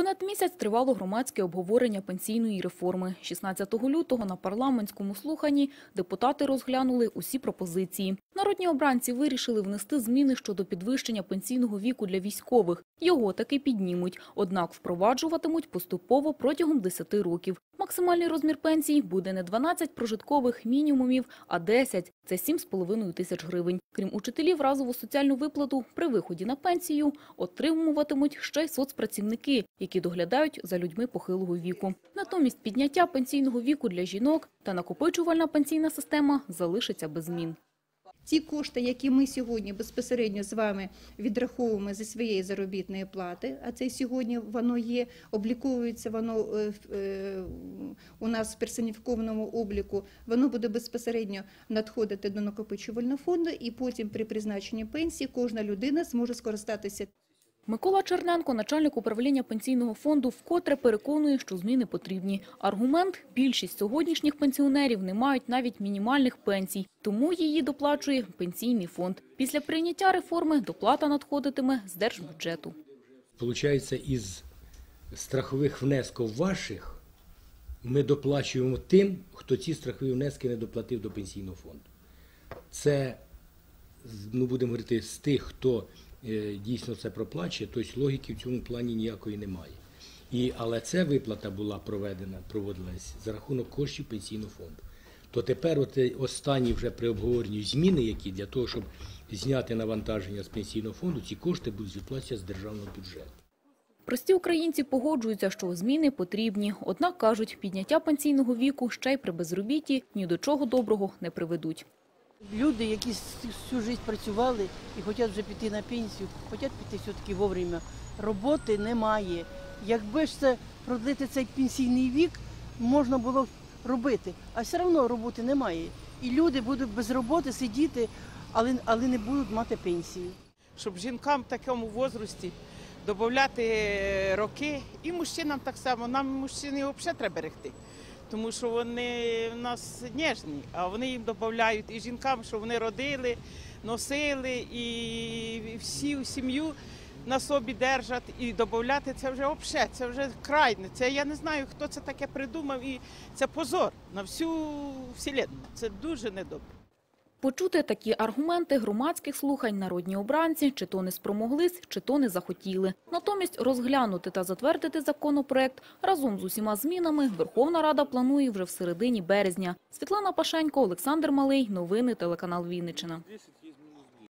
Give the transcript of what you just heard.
Понад місяць тривало громадське обговорення пенсійної реформи. 16 лютого на парламентському слуханні депутати розглянули усі пропозиції. Народні обранці вирішили внести зміни щодо підвищення пенсійного віку для військових. Його таки піднімуть, однак впроваджуватимуть поступово протягом 10 років. Максимальний розмір пенсії буде не 12 прожиткових мінімумів, а 10 – це 7,5 тисяч гривень. Крім учителів, разову соціальну виплату при виході на пенсію отримуватимуть ще й соцпрацівники, які доглядають за людьми похилого віку. Натомість підняття пенсійного віку для жінок та накопичувальна пенсійна система залишиться без змін. Ті кошти, які ми сьогодні безпосередньо з вами відраховуємо зі своєї заробітної плати, а це сьогодні воно є, обліковується воно е, е, у нас в персоніфікованому обліку, воно буде безпосередньо надходити до накопичувального фонду, і потім при призначенні пенсії кожна людина зможе скористатися Микола Черненко, начальник управління пенсійного фонду, вкотре переконує, що зміни потрібні. Аргумент – більшість сьогоднішніх пенсіонерів не мають навіть мінімальних пенсій, тому її доплачує пенсійний фонд. Після прийняття реформи доплата надходитиме з держбюджету. Получається, із страхових внесків ваших ми доплачуємо тим, хто ці страхові внески не доплатив до пенсійного фонду. Це, ну будемо говорити, з тих, хто дійсно це проплачує, тобто логіки в цьому плані ніякої немає. І, але ця виплата була проведена, проводилась за рахунок коштів пенсійного фонду. То тепер от е, останні вже при обговоренні зміни, які для того, щоб зняти навантаження з пенсійного фонду, ці кошти будуть виплачуватися з державного бюджету. Прості українці погоджуються, що зміни потрібні. Однак, кажуть, підняття пенсійного віку ще й при безробітті ні до чого доброго не приведуть. Люди, які всю життя працювали і хочуть вже піти на пенсію, хочуть піти все-таки вовремя. Роботи немає. Якби ж це продлити цей пенсійний вік, можна було робити. А все одно роботи немає. І люди будуть без роботи сидіти, але, але не будуть мати пенсію. щоб жінкам в такому возрасті додати роки, і мужчинам так само. Нам мужчини взагалі треба берегти. Тому що вони в нас ніжні, а вони їм додають і жінкам, що вони родили, носили і всю сім'ю на собі держать і додати це вже обще, це вже крайне. Це я не знаю, хто це таке придумав, і це позор на всю вселенну. Це дуже недобре. Почути такі аргументи громадських слухань народні обранці чи то не спромоглись, чи то не захотіли. Натомість розглянути та затвердити законопроект разом з усіма змінами Верховна Рада планує вже в середині березня. Світлана Пашенько, Олександр Малий. Новини телеканал Вінниччина.